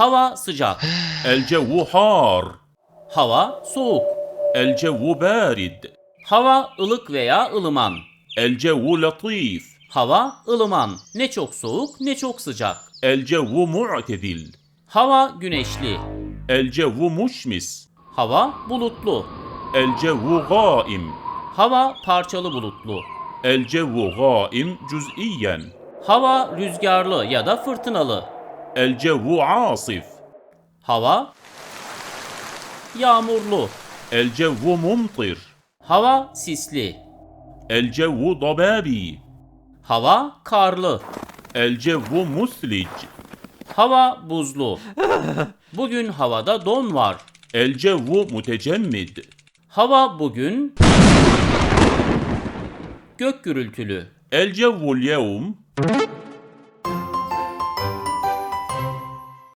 Hava sıcak. Elcevu har. Hava soğuk. Elcevu berid. Hava ılık veya ılıman. Elcevu latif. Hava ılıman. Ne çok soğuk ne çok sıcak. Elcevu mu'tedil. Hava güneşli. Elcevu muşmis. Hava bulutlu. Elcevu gaim. Hava parçalı bulutlu. Elcevu gaim cüz'iyen. Hava rüzgarlı ya da fırtınalı. El cevu asif. Hava yağmurlu. El cevu mumtir. Hava sisli. El cevu dababi. Hava karlı. El cevu muslic. Hava buzlu. Bugün havada don var. El cevu mutecemmid. Hava bugün gök gürültülü. El cevvul yevm